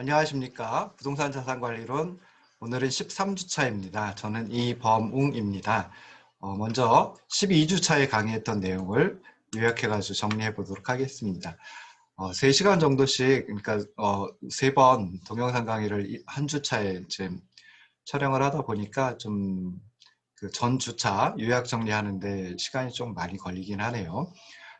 안녕하십니까. 부동산 자산관리론 오늘은 13주차입니다. 저는 이범웅입니다. 어, 먼저 12주차에 강의했던 내용을 요약해가지고 정리해 보도록 하겠습니다. 어, 3시간 정도씩, 그러니까 어, 3번 동영상 강의를 한 주차에 지금 촬영을 하다 보니까 좀 그 전 주차 요약 정리하는데 시간이 좀 많이 걸리긴 하네요.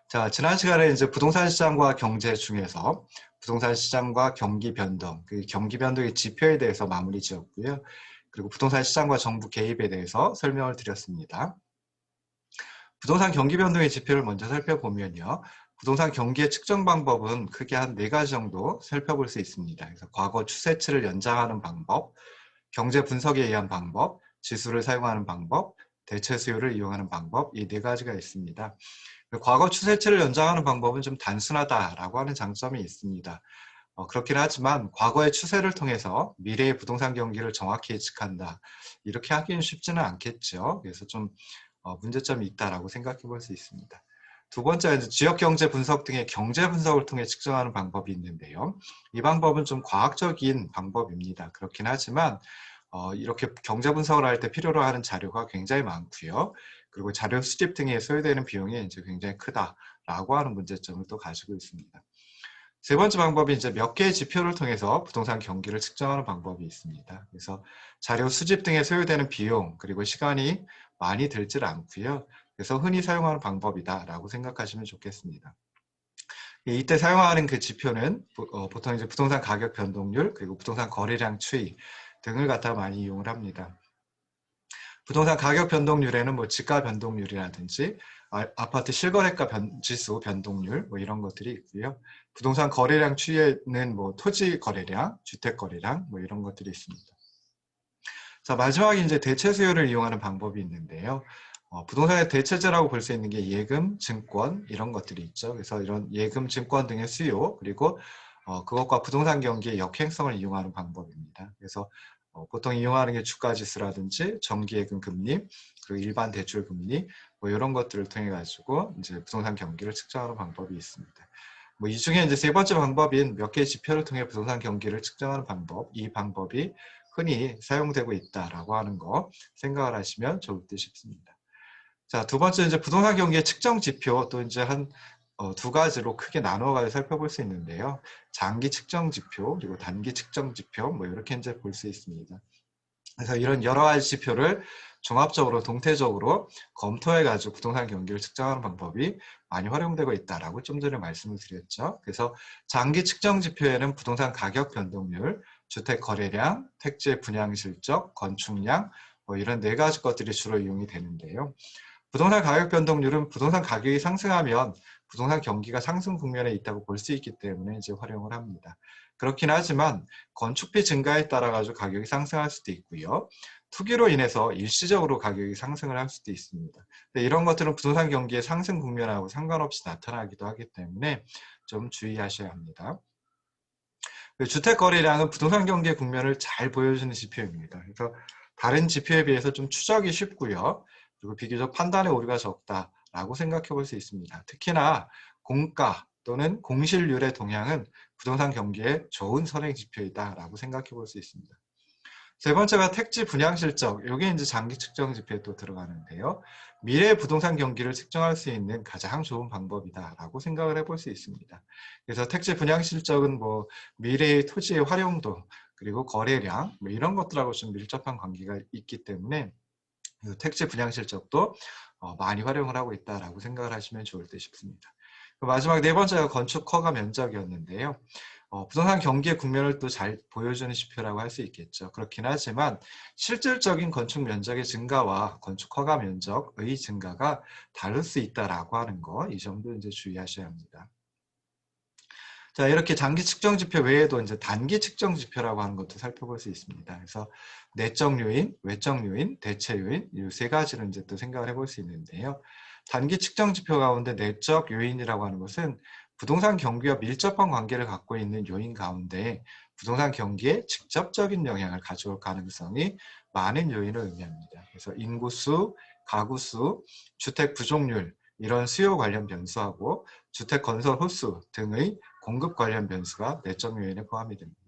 자, 지난 시간에 이제 부동산 시장과 경제 중에서 부동산 시장과 경기 변동, 그 경기 변동의 지표에 대해서 마무리 지었고요. 그리고 부동산 시장과 정부 개입에 대해서 설명을 드렸습니다. 부동산 경기 변동의 지표를 먼저 살펴보면요. 부동산 경기의 측정 방법은 크게 한 네 가지 정도 살펴볼 수 있습니다. 그래서 과거 추세치를 연장하는 방법, 경제 분석에 의한 방법, 지수를 사용하는 방법, 대체 수요를 이용하는 방법 이 네 가지가 있습니다. 과거 추세치를 연장하는 방법은 좀 단순하다라고 하는 장점이 있습니다. 어, 그렇긴 하지만 과거의 추세를 통해서 미래의 부동산 경기를 정확히 예측한다. 이렇게 하기는 쉽지는 않겠죠. 그래서 좀 어, 문제점이 있다라고 생각해 볼 수 있습니다. 두 번째, 지역 경제 분석 등의 경제 분석을 통해 측정하는 방법이 있는데요. 이 방법은 좀 과학적인 방법입니다. 그렇긴 하지만 어, 이렇게 경제 분석을 할 때 필요로 하는 자료가 굉장히 많고요. 그리고 자료 수집 등에 소요되는 비용이 이제 굉장히 크다라고 하는 문제점을 또 가지고 있습니다. 세 번째 방법이 이제 몇 개의 지표를 통해서 부동산 경기를 측정하는 방법이 있습니다. 그래서 자료 수집 등에 소요되는 비용 그리고 시간이 많이 들질 않고요. 그래서 흔히 사용하는 방법이다라고 생각하시면 좋겠습니다. 이때 사용하는 그 지표는 어, 보통 이제 부동산 가격 변동률 그리고 부동산 거래량 추이 등을 갖다 많이 이용을 합니다. 부동산 가격 변동률에는 뭐 지가 변동률이라든지 아, 파트 실거래가 변, 지수 변동률 뭐 이런 것들이 있고요. 부동산 거래량 추이에는 뭐 토지 거래량, 주택 거래량 뭐 이런 것들이 있습니다. 자 마지막에 이제 대체 수요를 이용하는 방법이 있는데요. 어, 부동산의 대체제라고 볼 수 있는 게 예금, 증권 이런 것들이 있죠. 그래서 이런 예금, 증권 등의 수요 그리고 어, 그것과 부동산 경기의 역행성을 이용하는 방법입니다. 그래서 어, 보통 이용하는 게 주가지수라든지 정기예금 금리 그리고 일반 대출 금리 뭐 이런 것들을 통해 가지고 이제 부동산 경기를 측정하는 방법이 있습니다. 뭐 이 중에 이제 세 번째 방법인 몇 개의 지표를 통해 부동산 경기를 측정하는 방법 이 방법이 흔히 사용되고 있다라고 하는 거 생각을 하시면 좋을 듯 싶습니다. 자, 두 번째 이제 부동산 경기의 측정 지표 또 이제 한 어, 두 가지로 크게 나누어가지고 살펴볼 수 있는데요. 장기 측정 지표 그리고 단기 측정 지표 뭐 이렇게 이제 볼 수 있습니다. 그래서 이런 여러 가지 지표를 종합적으로 동태적으로 검토해 가지고 부동산 경기를 측정하는 방법이 많이 활용되고 있다라고 좀 전에 말씀을 드렸죠. 그래서 장기 측정 지표에는 부동산 가격 변동률, 주택 거래량, 택지 분양 실적, 건축량 뭐 이런 네 가지 것들이 주로 이용이 되는데요. 부동산 가격 변동률은 부동산 가격이 상승하면 부동산 경기가 상승 국면에 있다고 볼 수 있기 때문에 이제 활용을 합니다. 그렇긴 하지만 건축비 증가에 따라 가지고 가격이 상승할 수도 있고요. 투기로 인해서 일시적으로 가격이 상승을 할 수도 있습니다. 이런 것들은 부동산 경기의 상승 국면하고 상관없이 나타나기도 하기 때문에 좀 주의하셔야 합니다. 그 주택 거래량은 부동산 경기의 국면을 잘 보여주는 지표입니다. 그래서 다른 지표에 비해서 좀 추적이 쉽고요. 그리고 비교적 판단에 오류가 적다. 라고 생각해 볼 수 있습니다. 특히나 공가 또는 공실률의 동향은 부동산 경기에 좋은 선행 지표이다 라고 생각해 볼 수 있습니다. 세 번째가 택지 분양 실적. 이게 이제 장기 측정 지표에 또 들어가는데요. 미래 부동산 경기를 측정할 수 있는 가장 좋은 방법이다라고 생각을 해볼 수 있습니다. 그래서 택지 분양 실적은 뭐 미래의 토지의 활용도 그리고 거래량 뭐 이런 것들하고 좀 밀접한 관계가 있기 때문에 택지 분양 실적도 어, 많이 활용을 하고 있다라고 생각을 하시면 좋을 듯 싶습니다. 마지막 네 번째가 건축 허가 면적이었는데요. 어, 부동산 경기의 국면을 또 잘 보여주는 지표라고 할 수 있겠죠. 그렇긴 하지만 실질적인 건축 면적의 증가와 건축 허가 면적의 증가가 다를 수 있다라고 하는 거, 이 점도 이제 주의하셔야 합니다. 자, 이렇게 장기 측정 지표 외에도 이제 단기 측정 지표라고 하는 것도 살펴볼 수 있습니다. 그래서 내적 요인, 외적 요인, 대체 요인 이 세 가지를 이제 또 생각을 해볼 수 있는데요. 단기 측정 지표 가운데 내적 요인이라고 하는 것은 부동산 경기와 밀접한 관계를 갖고 있는 요인 가운데 부동산 경기에 직접적인 영향을 가져올 가능성이 많은 요인을 의미합니다. 그래서 인구수, 가구수, 주택 부족률 이런 수요 관련 변수하고 주택 건설 호수 등의 공급 관련 변수가 내적 요인에 포함이 됩니다.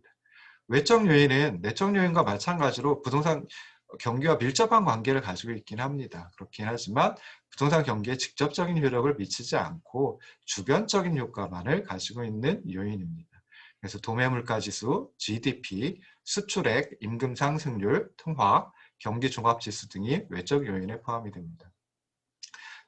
외적 요인은 내적 요인과 마찬가지로 부동산 경기와 밀접한 관계를 가지고 있긴 합니다. 그렇긴 하지만 부동산 경기에 직접적인 효력을 미치지 않고 주변적인 효과만을 가지고 있는 요인입니다. 그래서 도매물가지수, GDP, 수출액, 임금 상승률, 통화, 경기 종합지수 등이 외적 요인에 포함이 됩니다.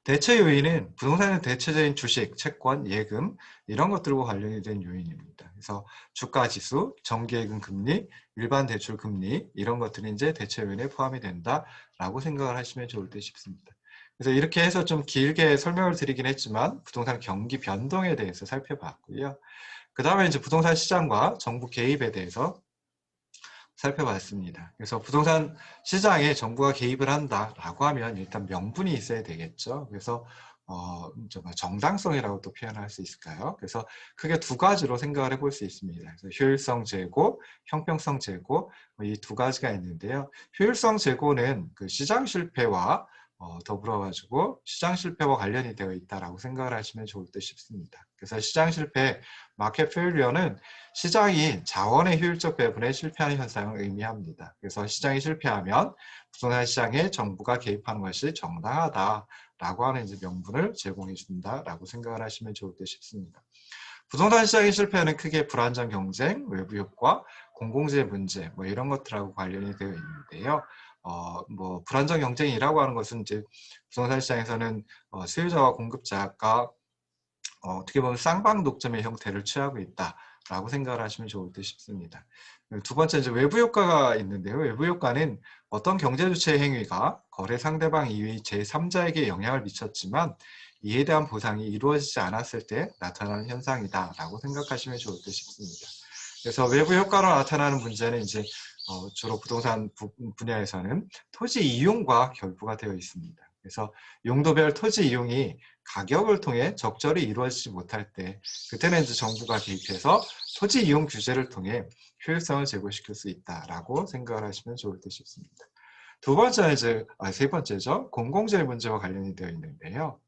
대체 요인은 부동산의 대체적인 주식, 채권, 예금 이런 것들과 관련이 된 요인입니다. 그래서 주가 지수, 정기예금 금리, 일반 대출 금리 이런 것들이 이제 대체 요인에 포함이 된다라고 생각을 하시면 좋을 듯 싶습니다. 그래서 이렇게 해서 좀 길게 설명을 드리긴 했지만 부동산 경기 변동에 대해서 살펴봤고요. 그 다음에 이제 부동산 시장과 정부 개입에 대해서 살펴봤습니다. 그래서 부동산 시장에 정부가 개입을 한다라고 하면 일단 명분이 있어야 되겠죠. 그래서 어, 정당성이라고 또 표현할 수 있을까요? 그래서 크게 두 가지로 생각을 해볼 수 있습니다. 효율성 제고, 형평성 제고 뭐 이두 가지가 있는데요. 효율성 제고는 그 시장 실패와 어, 더불어 가지고 시장 실패와 관련이 되어 있다라고 생각을 하시면 좋을 듯 싶습니다. 그래서 시장 실패, 마켓 페일리어는 시장이 자원의 효율적 배분에 실패하는 현상을 의미합니다. 그래서 시장이 실패하면 부동산 시장에 정부가 개입하는 것이 정당하다라고 하는 이제 명분을 제공해 준다라고 생각을 하시면 좋을 듯 싶습니다. 부동산 시장의 실패는 크게 불안정 경쟁, 외부 효과, 공공재 문제 뭐 이런 것들하고 관련이 되어 있는데요. 어, 뭐 불안정 경쟁이라고 하는 것은 이제 부동산 시장에서는 어, 수요자와 공급자가 어, 어떻게 보면 쌍방 독점의 형태를 취하고 있다라고 생각을 하시면 좋을 듯 싶습니다. 두 번째 이제 외부 효과가 있는데요. 외부 효과는 어떤 경제 주체 행위가 거래 상대방 이외의 제3자에게 영향을 미쳤지만 이에 대한 보상이 이루어지지 않았을 때 나타나는 현상이다라고 생각하시면 좋을 듯 싶습니다. 그래서 외부 효과로 나타나는 문제는 이제 어, 주로 부동산 분야에서는 토지 이용과 결부가 되어 있습니다. 그래서 용도별 토지 이용이 가격을 통해 적절히 이루어지지 못할 때 그때는 이제 정부가 개입해서 토지 이용 규제를 통해 효율성을 제고시킬 수 있다라고 생각을 하시면 좋을 듯 싶습니다. 두 번째는 이제 아, 세 번째죠. 공공재해 문제와 관련이 되어 있는데요.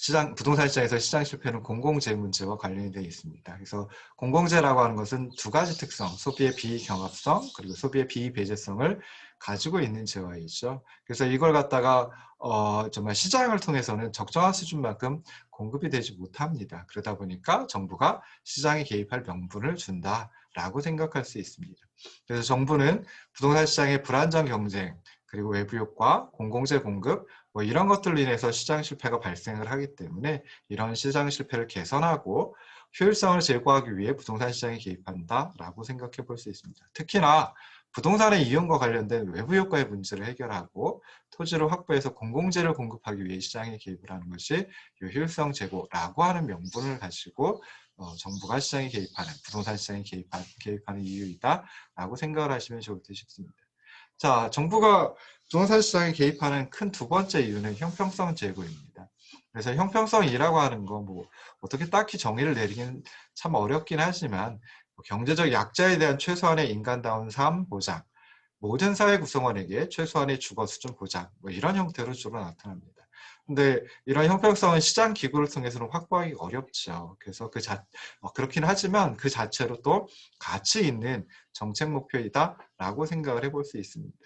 시장 부동산 시장에서 시장 실패는 공공재 문제와 관련이 되어 있습니다. 그래서 공공재라고 하는 것은 두 가지 특성, 소비의 비경합성 그리고 소비의 비배제성을 가지고 있는 재화이죠. 그래서 이걸 갖다가 어, 정말 시장을 통해서는 적정한 수준만큼 공급이 되지 못합니다. 그러다 보니까 정부가 시장에 개입할 명분을 준다라고 생각할 수 있습니다. 그래서 정부는 부동산 시장의 불안정 경쟁, 그리고 외부 효과, 공공재 공급 뭐 이런 것들로 인해서 시장 실패가 발생을 하기 때문에 이런 시장 실패를 개선하고 효율성을 제고하기 위해 부동산 시장에 개입한다라고 생각해 볼 수 있습니다. 특히나 부동산의 이용과 관련된 외부 효과의 문제를 해결하고 토지를 확보해서 공공재를 공급하기 위해 시장에 개입을 하는 것이 효율성 제고라고 하는 명분을 가지고 어, 정부가 시장에 개입하는 부동산 시장에 개입하, 개입하는 이유이다라고 생각을 하시면 좋을 듯 싶습니다. 자, 정부가 부동산 시장에 개입하는 큰 두 번째 이유는 형평성 제고입니다. 그래서 형평성이라고 하는 거 뭐 어떻게 딱히 정의를 내리기는 참 어렵긴 하지만 뭐 경제적 약자에 대한 최소한의 인간다운 삶 보장, 모든 사회 구성원에게 최소한의 주거 수준 보장 뭐 이런 형태로 주로 나타납니다. 근데 이런 형평성은 시장 기구를 통해서는 확보하기 어렵죠. 그래서 그 자, 어, 그렇긴 하지만 그 자체로 또 가치 있는 정책 목표이다라고 생각을 해볼 수 있습니다.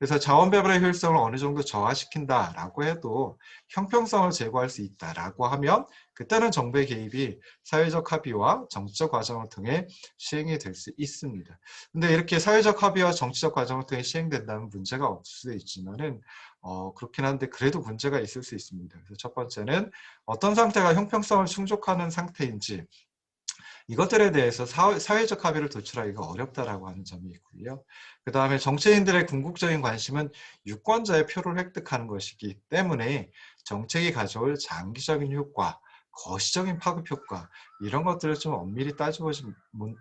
그래서 자원 배분의 효율성을 어느 정도 저하시킨다라고 해도 형평성을 제고할 수 있다라고 하면 그때는 정부의 개입이 사회적 합의와 정치적 과정을 통해 시행이 될 수 있습니다. 근데 이렇게 사회적 합의와 정치적 과정을 통해 시행된다면 문제가 없을 수 있지만은 어, 그렇긴 한데 그래도 문제가 있을 수 있습니다. 그래서 첫 번째는 어떤 상태가 형평성을 충족하는 상태인지 이것들에 대해서 사회, 적 합의를 도출하기가 어렵다라고 하는 점이 있고요. 그 다음에 정치인들의 궁극적인 관심은 유권자의 표를 획득하는 것이기 때문에 정책이 가져올 장기적인 효과, 거시적인 파급 효과 이런 것들을 좀 엄밀히 따져보지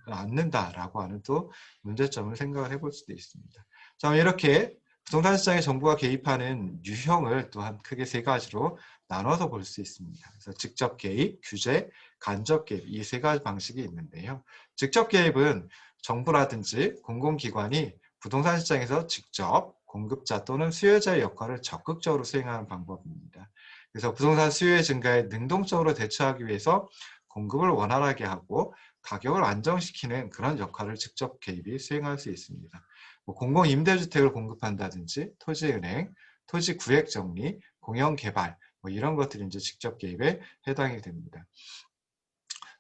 않는다라고 하는 또 문제점을 생각을 해볼 수도 있습니다. 자 이렇게 부동산 시장에 정부가 개입하는 유형을 또한 크게 세 가지로 나눠서 볼 수 있습니다. 그래서 직접 개입, 규제, 간접 개입 이 세 가지 방식이 있는데요. 직접 개입은 정부라든지 공공기관이 부동산 시장에서 직접 공급자 또는 수요자의 역할을 적극적으로 수행하는 방법입니다. 그래서 부동산 수요의 증가에 능동적으로 대처하기 위해서 공급을 원활하게 하고 가격을 안정시키는 그런 역할을 직접 개입이 수행할 수 있습니다. 뭐 공공 임대주택을 공급한다든지 토지은행, 토지 구획 정리, 공영 개발 뭐 이런 것들이 이제 직접 개입에 해당이 됩니다.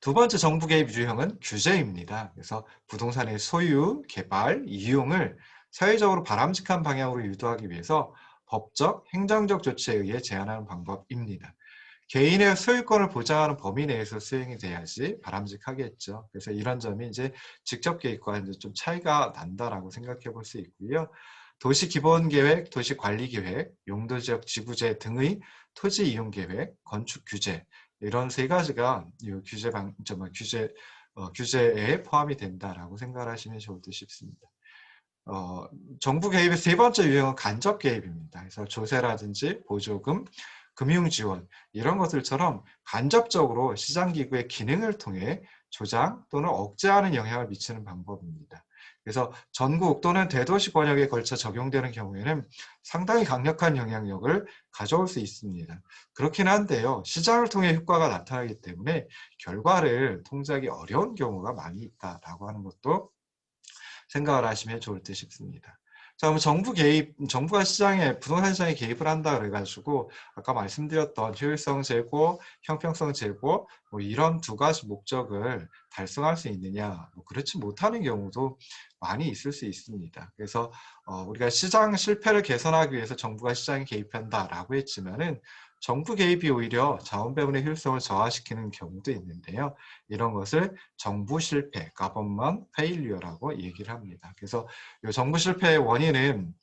두 번째 정부 개입 유형은 규제입니다. 그래서 부동산의 소유, 개발, 이용을 사회적으로 바람직한 방향으로 유도하기 위해서 법적, 행정적 조치에 의해 제한하는 방법입니다. 개인의 소유권을 보장하는 범위 내에서 수행이 돼야지 바람직하겠죠. 그래서 이런 점이 이제 직접 개입과 이제 좀 차이가 난다라고 생각해 볼 수 있고요. 도시 기본 계획, 도시 관리 계획, 용도 지역 지구제 등의 토지 이용 계획, 건축 규제 이런 세 가지가 이 규제 방, 저 뭐, 규제 어, 규제에 포함이 된다라고 생각하시면 좋을 듯 싶습니다. 어, 정부 개입의 세 번째 유형은 간접 개입입니다. 그래서 조세라든지 보조금, 금융 지원 이런 것들처럼 간접적으로 시장기구의 기능을 통해 조장 또는 억제하는 영향을 미치는 방법입니다. 그래서 전국 또는 대도시 권역에 걸쳐 적용되는 경우에는 상당히 강력한 영향력을 가져올 수 있습니다. 그렇긴 한데요. 시장을 통해 효과가 나타나기 때문에 결과를 통제하기 어려운 경우가 많이 있다라고 하는 것도 생각을 하시면 좋을 듯 싶습니다. 자, 그럼 정부 개입, 정부가 시장에, 부동산 시장에 개입을 한다 그래가지고, 아까 말씀드렸던 효율성 제고, 형평성 제고, 뭐 이런 두 가지 목적을 달성할 수 있느냐, 뭐 그렇지 못하는 경우도 많이 있을 수 있습니다. 그래서 어, 우리가 시장 실패를 개선하기 위해서 정부가 시장에 개입한다라고 했지만은 정부 개입이 오히려 자원 배분의 효율성을 저하시키는 경우도 있는데요. 이런 것을 정부 실패, government failure라고 얘기를 합니다. 그래서 이 정부 실패의 원인은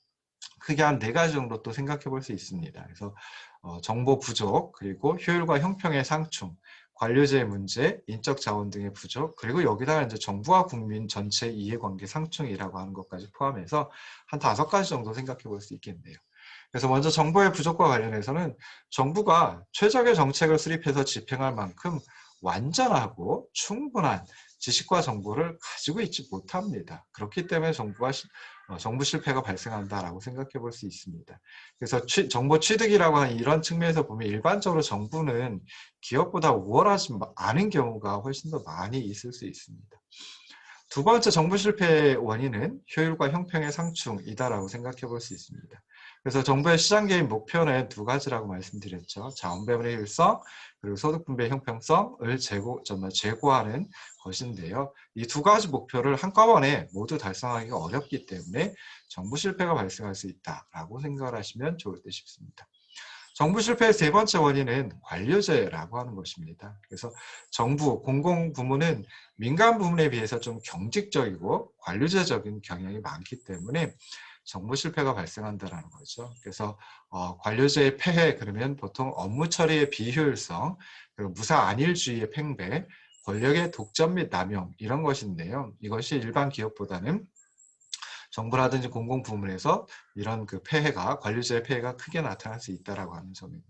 크게 한 네 가지 정도 또 생각해 볼 수 있습니다. 그래서 어, 정보 부족, 그리고 효율과 형평의 상충, 관료제의 문제, 인적 자원 등의 부족, 그리고 여기다가 이제 정부와 국민 전체 이해관계 상충이라고 하는 것까지 포함해서 한 다섯 가지 정도 생각해 볼 수 있겠네요. 그래서 먼저 정보의 부족과 관련해서는 정부가 최적의 정책을 수립해서 집행할 만큼 완전하고 충분한 지식과 정보를 가지고 있지 못합니다. 그렇기 때문에 정부가 시, 어, 정부 실패가 발생한다라고 생각해 볼 수 있습니다. 그래서 취, 정보 취득이라고 하는 이런 측면에서 보면 일반적으로 정부는 기업보다 우월하지 않은 경우가 훨씬 더 많이 있을 수 있습니다. 두 번째 정부 실패의 원인은 효율과 형평의 상충이다라고 생각해 볼 수 있습니다. 그래서 정부의 시장 개입 목표는 두 가지라고 말씀드렸죠. 자원 배분의 효율성 그리고 소득 분배 형평성을 제고, 정말 제고하는 것인데요. 이 두 가지 목표를 한꺼번에 모두 달성하기가 어렵기 때문에 정부 실패가 발생할 수 있다라고 생각을 하시면 좋을 듯 싶습니다. 정부 실패의 세 번째 원인은 관료제라고 하는 것입니다. 그래서 정부, 공공부문은 민간 부문에 비해서 좀 경직적이고 관료제적인 경향이 많기 때문에 정부 실패가 발생한다는 거죠. 그래서 어, 관료제의 폐해 그러면 보통 업무 처리의 비효율성, 그리고 무사 안일주의의 팽배, 권력의 독점 및 남용 이런 것인데요. 이것이 일반 기업보다는 정부라든지 공공 부문에서 이런 그 폐해가 관료제의 폐해가 크게 나타날 수 있다라고 하는 점입니다.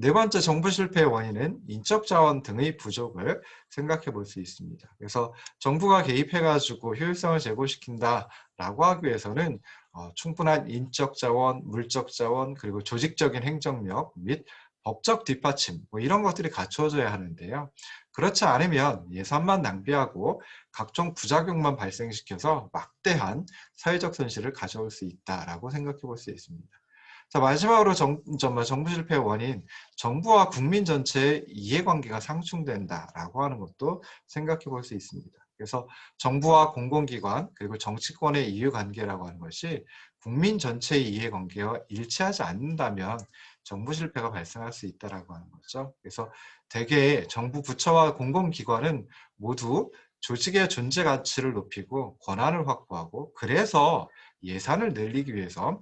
네 번째 정부 실패의 원인은 인적 자원 등의 부족을 생각해 볼 수 있습니다. 그래서 정부가 개입해 가지고 효율성을 제고시킨다라고 하기 위해서는 어, 충분한 인적 자원, 물적 자원, 그리고 조직적인 행정력 및 법적 뒷받침 뭐 이런 것들이 갖추어져야 하는데요. 그렇지 않으면 예산만 낭비하고 각종 부작용만 발생시켜서 막대한 사회적 손실을 가져올 수 있다라고 생각해 볼 수 있습니다. 자 마지막으로 정, 정부 실패의 원인 정부와 국민 전체의 이해관계가 상충된다라고 하는 것도 생각해 볼 수 있습니다. 그래서 정부와 공공기관 그리고 정치권의 이해관계라고 하는 것이 국민 전체의 이해관계와 일치하지 않는다면 정부 실패가 발생할 수 있다라고 하는 거죠. 그래서 대개 정부 부처와 공공기관은 모두 조직의 존재 가치를 높이고 권한을 확보하고 그래서 예산을 늘리기 위해서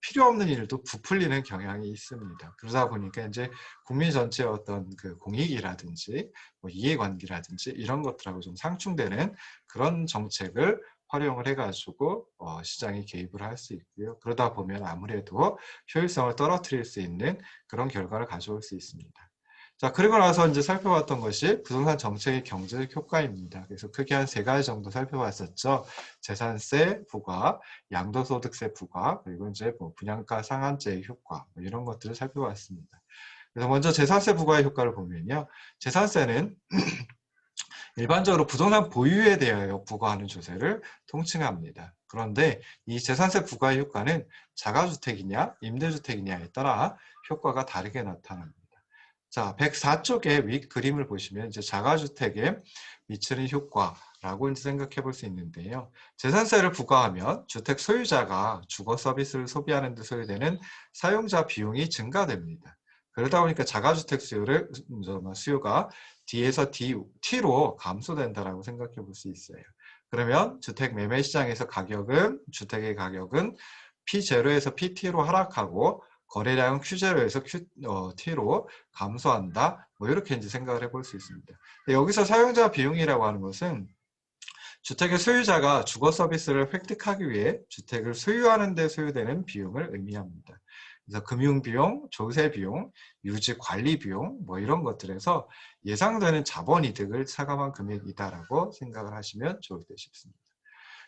필요 없는 일도 부풀리는 경향이 있습니다. 그러다 보니까 이제 국민 전체의 어떤 그 공익이라든지 뭐 이해관계라든지 이런 것들하고 좀 상충되는 그런 정책을 활용을 해가지고 어, 시장에 개입을 할 수 있고요. 그러다 보면 아무래도 효율성을 떨어뜨릴 수 있는 그런 결과를 가져올 수 있습니다. 자, 그리고 나서 이제 살펴봤던 것이 부동산 정책의 경제적 효과입니다. 그래서 크게 한 세 가지 정도 살펴봤었죠. 재산세 부과, 양도소득세 부과, 그리고 이제 뭐 분양가 상한제의 효과, 뭐 이런 것들을 살펴봤습니다. 그래서 먼저 재산세 부과의 효과를 보면요. 재산세는 일반적으로 부동산 보유에 대하여 부과하는 조세를 통칭합니다. 그런데 이 재산세 부과 효과는 자가주택이냐 임대주택이냐에 따라 효과가 다르게 나타납니다. 자, 104쪽의 윗 그림을 보시면 이제 자가주택에 미치는 효과라고 이제 생각해 볼 수 있는데요. 재산세를 부과하면 주택 소유자가 주거 서비스를 소비하는 데 소요되는 사용자 비용이 증가됩니다. 그러다 보니까 자가주택 수요를 뭐 수요가 D에서 D, T로 감소된다라고 생각해 볼 수 있어요. 그러면 주택 매매 시장에서 가격은 주택의 가격은 P0에서 PT로 하락하고 거래량은 Q0에서 Q, 어, T로 감소한다. 뭐 이렇게 이제 생각을 해볼 수 있습니다. 여기서 사용자 비용이라고 하는 것은 주택의 소유자가 주거 서비스를 획득하기 위해 주택을 소유하는 데 소요되는 비용을 의미합니다. 그래서 금융비용, 조세비용, 유지관리비용 뭐 이런 것들에서 예상되는 자본이득을 차감한 금액이다라고 생각을 하시면 좋을 듯 싶습니다.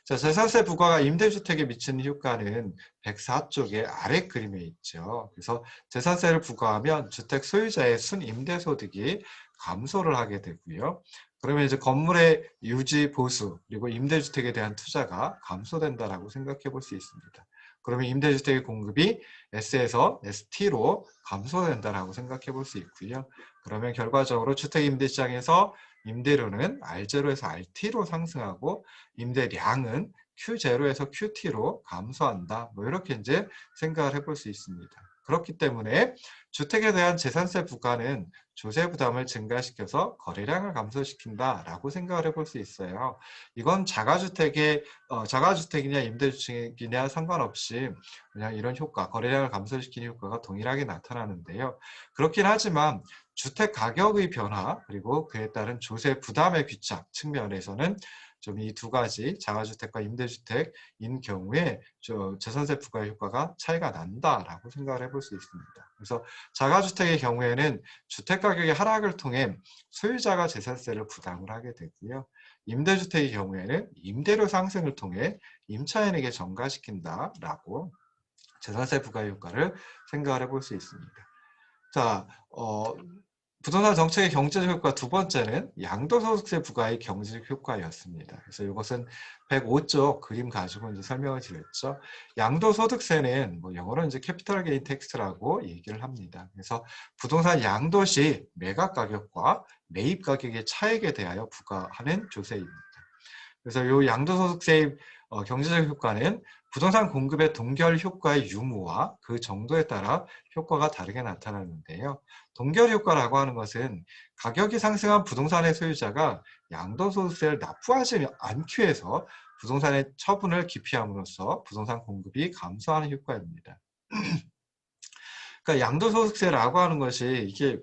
자, 재산세 부과가 임대주택에 미치는 효과는 104쪽의 아래 그림에 있죠. 그래서 재산세를 부과하면 주택 소유자의 순임대소득이 감소를 하게 되고요. 그러면 이제 건물의 유지, 보수, 그리고 임대주택에 대한 투자가 감소된다라고 생각해 볼 수 있습니다. 그러면 임대주택의 공급이 S에서 ST로 감소된다라고 생각해 볼 수 있고요. 그러면 결과적으로 주택임대시장에서 임대료는 R0에서 RT로 상승하고 임대량은 Q0에서 QT로 감소한다. 뭐 이렇게 이제 생각을 해볼 수 있습니다. 그렇기 때문에 주택에 대한 재산세 부과는 조세 부담을 증가시켜서 거래량을 감소시킨다라고 생각을 해볼 수 있어요. 이건 자가주택의 어, 자가주택이냐 임대주택이냐 상관없이 그냥 이런 효과, 거래량을 감소시키는 효과가 동일하게 나타나는데요. 그렇긴 하지만 주택 가격의 변화 그리고 그에 따른 조세 부담의 귀착 측면에서는 좀 이 두 가지 자가주택과 임대주택인 경우에 저 재산세 부과 효과가 차이가 난다라고 생각을 해볼 수 있습니다. 그래서 자가주택의 경우에는 주택 가격의 하락을 통해 소유자가 재산세를 부담을 하게 되고요. 임대주택의 경우에는 임대료 상승을 통해 임차인에게 전가시킨다라고 재산세 부과 효과를 생각을 해볼 수 있습니다. 자, 어, 부동산 정책의 경제적 효과 두 번째는 양도소득세 부과의 경제적 효과였습니다. 그래서 이것은 105쪽 그림 가지고 이제 설명을 드렸죠. 양도소득세는 뭐 영어로 이제 캐피털 게인 텍스트라고 얘기를 합니다. 그래서 부동산 양도 시 매각 가격과 매입 가격의 차액에 대하여 부과하는 조세입니다. 그래서 이 양도소득세의 어, 경제적 효과는 부동산 공급의 동결 효과의 유무와 그 정도에 따라 효과가 다르게 나타나는데요. 동결 효과라고 하는 것은 가격이 상승한 부동산의 소유자가 양도소득세를 납부하지 않기 위해서 부동산의 처분을 기피함으로써 부동산 공급이 감소하는 효과입니다. 그러니까 양도소득세라고 하는 것이 이게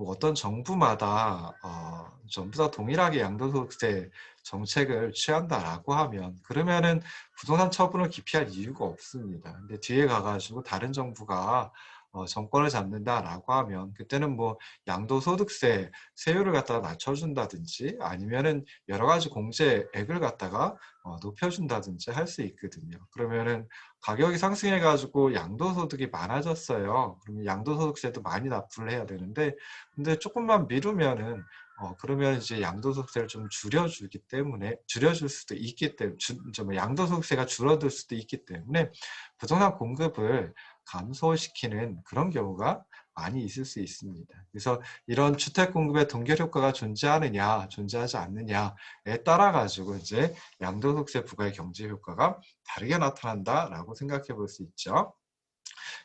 뭐 어떤 정부마다 어, 전부 다 동일하게 양도소득세 정책을 취한다라고 하면 그러면은 부동산 처분을 기피할 이유가 없습니다. 근데 뒤에 가가지고 다른 정부가 어, 정권을 잡는다라고 하면 그때는 뭐 양도소득세 세율을 갖다가 낮춰준다든지 아니면은 여러 가지 공제액을 갖다가 어, 높여준다든지 할 수 있거든요. 그러면은 가격이 상승해가지고 양도소득이 많아졌어요. 그러면 양도소득세도 많이 납부를 해야 되는데 근데 조금만 미루면은 어, 그러면 이제 양도소득세를 좀 줄여주기 때문에 줄여줄 수도 있기 때문에 주, 뭐 양도소득세가 줄어들 수도 있기 때문에 부동산 공급을 감소시키는 그런 경우가 많이 있을 수 있습니다. 그래서 이런 주택 공급의 동결 효과가 존재하느냐, 존재하지 않느냐에 따라 가지고 이제 양도소득세 부과의 경제 효과가 다르게 나타난다라고 생각해 볼 수 있죠.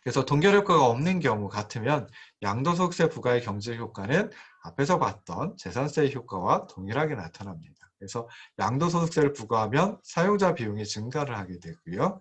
그래서 동결 효과가 없는 경우 같으면 양도소득세 부과의 경제 효과는 앞에서 봤던 재산세 효과와 동일하게 나타납니다. 그래서 양도소득세를 부과하면 사용자 비용이 증가를 하게 되고요.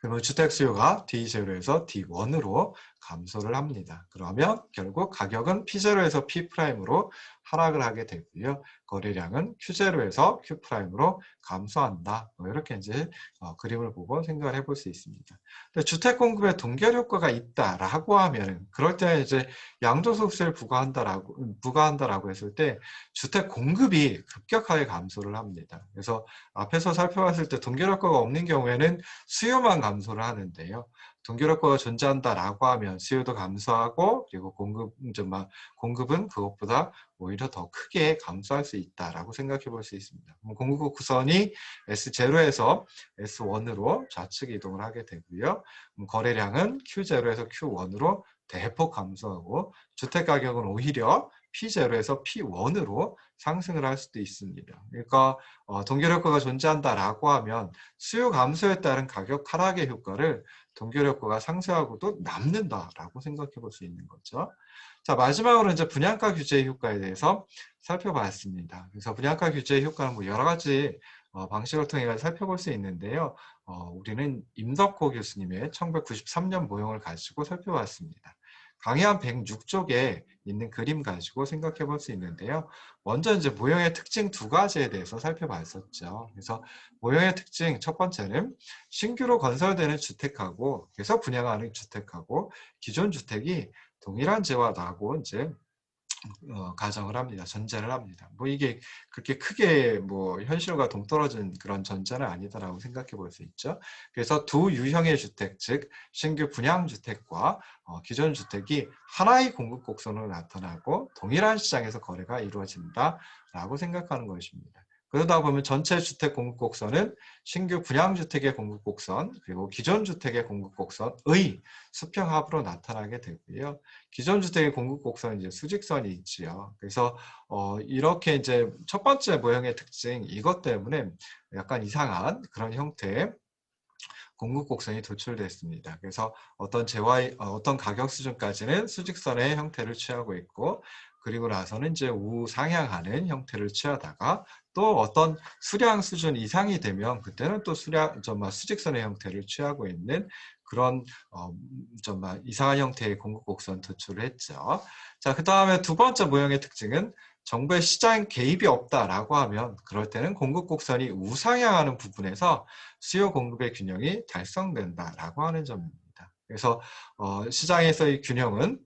그러면 주택 수요가 D0에서 D1으로 감소를 합니다. 그러면 결국 가격은 P0에서 P'으로 하락을 하게 되고요. 거래량은 Q0에서 Q'으로 감소한다. 뭐 이렇게 이제 어, 그림을 보고 생각을 해볼 수 있습니다. 주택 공급에 동결 효과가 있다라고 하면 그럴 때 이제 양도소득세를 부과한다라고 부과한다라고 했을 때 주택 공급이 급격하게 감소를 합니다. 그래서 앞에서 살펴봤을 때 동결 효과가 없는 경우에는 수요만 감소를 하는데요. 동결효과가 존재한다라고 하면 수요도 감소하고 그리고 공급 좀 막- 공급은 그것보다 오히려 더 크게 감소할 수 있다라고 생각해 볼 수 있습니다. 공급 구선이 S0에서 S1으로 좌측 이동을 하게 되고요. 거래량은 Q0에서 Q1으로 대폭 감소하고 주택 가격은 오히려 P0에서 P1으로 상승을 할 수도 있습니다. 그러니까 어, 동결 효과가 존재한다라고 하면 수요 감소에 따른 가격 하락의 효과를 동결 효과가 상쇄하고도 남는다라고 생각해 볼 수 있는 거죠. 자 마지막으로 이제 분양가 규제 효과에 대해서 살펴봤습니다. 그래서 분양가 규제 효과는 뭐 여러 가지 어, 방식을 통해 살펴볼 수 있는데요. 어, 우리는 임덕호 교수님의 1993년 모형을 가지고 살펴봤습니다. 강의한 106쪽에 있는 그림 가지고 생각해 볼 수 있는데요. 먼저 이제 모형의 특징 두 가지에 대해서 살펴봤었죠. 그래서 모형의 특징 첫 번째는 신규로 건설되는 주택하고 계속 분양하는 주택하고 기존 주택이 동일한 재와 나고 이제 어, 가정을 합니다. 전제를 합니다. 뭐 이게 그렇게 크게 뭐 현실과 동떨어진 그런 전제는 아니다라고 생각해 볼 수 있죠. 그래서 두 유형의 주택, 즉 신규 분양 주택과 어, 기존 주택이 하나의 공급 곡선으로 나타나고 동일한 시장에서 거래가 이루어진다라고 생각하는 것입니다. 그러다 보면 전체 주택 공급 곡선은 신규 분양 주택의 공급 곡선 그리고 기존 주택의 공급 곡선의 수평합으로 나타나게 되고요. 기존 주택의 공급 곡선은 이제 수직선이 있지요. 그래서 어, 이렇게 이제 첫 번째 모형의 특징 이것 때문에 약간 이상한 그런 형태의 공급 곡선이 도출됐습니다. 그래서 어떤 재화의 어, 어떤 가격 수준까지는 수직선의 형태를 취하고 있고 그리고 나서는 이제 우상향하는 형태를 취하다가 또 어떤 수량 수준 이상이 되면 그때는 또 수량 정말 수직선의 형태를 취하고 있는 그런 어, 정말 이상한 형태의 공급 곡선 도출을 했죠. 자, 그 다음에 두 번째 모형의 특징은 정부의 시장 개입이 없다라고 하면 그럴 때는 공급 곡선이 우상향하는 부분에서 수요 공급의 균형이 달성된다라고 하는 점입니다. 그래서 어, 시장에서의 균형은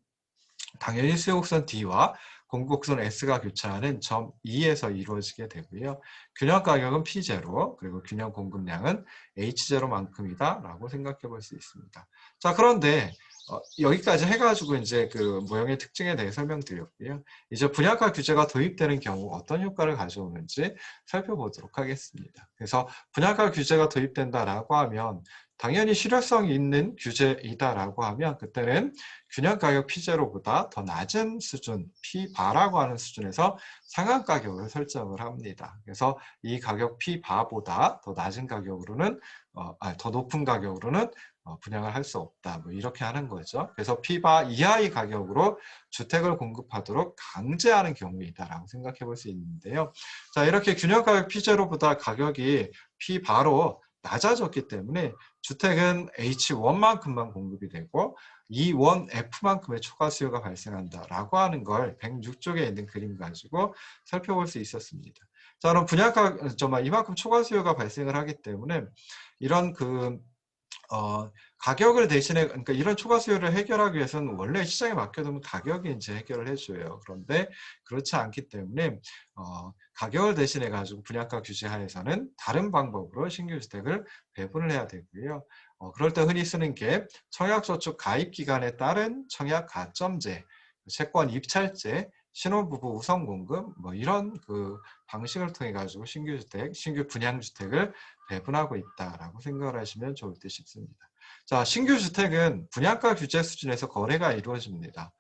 당연히 수요 곡선 D와 공급 곡선 S가 교차하는 점 E에서 이루어지게 되고요. 균형 가격은 P0 그리고 균형 공급량은 H0만큼이다 라고 생각해 볼 수 있습니다. 자 그런데 어, 여기까지 해가지고 이제 그 모형의 특징에 대해 설명드렸고요. 이제 분양가 규제가 도입되는 경우 어떤 효과를 가져오는지 살펴보도록 하겠습니다. 그래서 분양가 규제가 도입된다라고 하면 당연히 실효성이 있는 규제이다라고 하면 그때는 균형 가격 P0보다 더 낮은 수준 P바라고 하는 수준에서 상한 가격을 설정을 합니다. 그래서 이 가격 P바보다 더 낮은 가격으로는 어, 아니, 더 높은 가격으로는 어, 분양을 할 수 없다. 뭐 이렇게 하는 거죠. 그래서 P바 이하의 가격으로 주택을 공급하도록 강제하는 경우이다라고 생각해 볼 수 있는데요. 자 이렇게 균형 가격 P0보다 가격이 P바로 낮아졌기 때문에 주택은 H1만큼만 공급이 되고 E1F만큼의 초과 수요가 발생한다라고 하는 걸 106쪽에 있는 그림 가지고 살펴볼 수 있었습니다. 자, 그럼 분양가 정말 이만큼 초과 수요가 발생을 하기 때문에 이런 그 어, 가격을 대신에 그러니까 이런 초과 수요를 해결하기 위해서는 원래 시장에 맡겨두면 가격이 이제 해결을 해줘요. 그런데 그렇지 않기 때문에 어, 가격을 대신해 가지고 분양가 규제 하에서는 다른 방법으로 신규 주택을 배분을 해야 되고요. 어, 그럴 때 흔히 쓰는 게 청약저축 가입 기간에 따른 청약 가점제, 채권 입찰제, 신혼부부 우선 공급 뭐 이런 그 방식을 통해 가지고 신규 주택, 신규 분양 주택을 배분하고 있다라고 생각을 하시면 좋을 듯 싶습니다. 자, 신규 주택은 분양가 규제 수준에서 거래가 이루어집니다.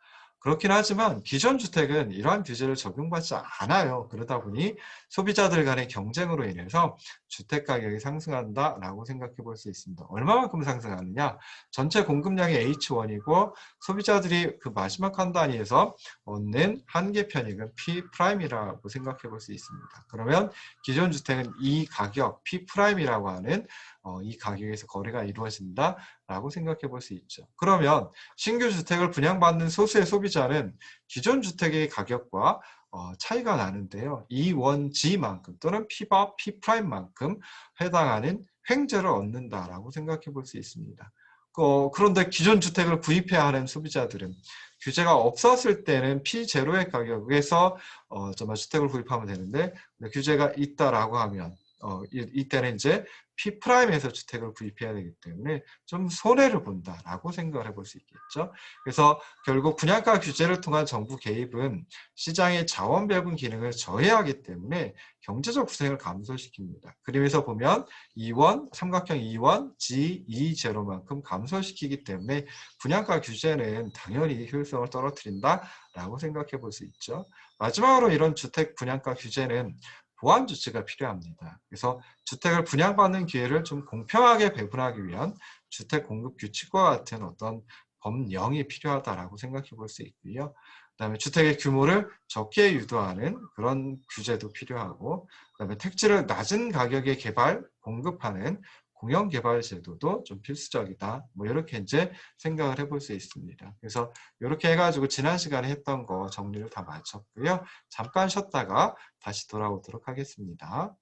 그렇긴 하지만 기존 주택은 이러한 규제를 적용받지 않아요. 그러다 보니 소비자들 간의 경쟁으로 인해서 주택 가격이 상승한다라고 생각해 볼 수 있습니다. 얼마만큼 상승하느냐? 전체 공급량이 H1이고 소비자들이 그 마지막 한 단위에서 얻는 한계 편익은 P 프라임이라고 생각해 볼 수 있습니다. 그러면 기존 주택은 이 가격 P 프라임이라고 하는 어, 이 가격에서 거래가 이루어진다라고 생각해 볼 수 있죠. 그러면 신규 주택을 분양받는 소수의 소비자는 기존 주택의 가격과 어, 차이가 나는데요. E1G만큼 또는 P바 P 프라임만큼 해당하는 횡재를 얻는다라고 생각해 볼 수 있습니다. 어, 그런데 기존 주택을 구입해야 하는 소비자들은 규제가 없었을 때는 P0의 가격에서 어, 정말 주택을 구입하면 되는데 규제가 있다라고 하면 어, 이, 이때는 이제 P 프라임에서 주택을 구입해야 되기 때문에 좀 손해를 본다라고 생각을 해볼 수 있겠죠. 그래서 결국 분양가 규제를 통한 정부 개입은 시장의 자원 배분 기능을 저해하기 때문에 경제적 부생을 감소시킵니다. 그림에서 보면 2원, 삼각형 2원, G20만큼 감소시키기 때문에 분양가 규제는 당연히 효율성을 떨어뜨린다라고 생각해 볼 수 있죠. 마지막으로 이런 주택 분양가 규제는 보완 조치가 필요합니다. 그래서 주택을 분양받는 기회를 좀 공평하게 배분하기 위한 주택 공급 규칙과 같은 어떤 법령이 필요하다라고 생각해 볼 수 있고요. 그다음에 주택의 규모를 적게 유도하는 그런 규제도 필요하고, 그다음에 택지를 낮은 가격에 개발 공급하는 공영 개발 제도도 좀 필수적이다. 뭐 이렇게 이제 생각을 해볼 수 있습니다. 그래서 이렇게 해가지고 지난 시간에 했던 거 정리를 다 마쳤고요. 잠깐 쉬었다가 다시 돌아오도록 하겠습니다.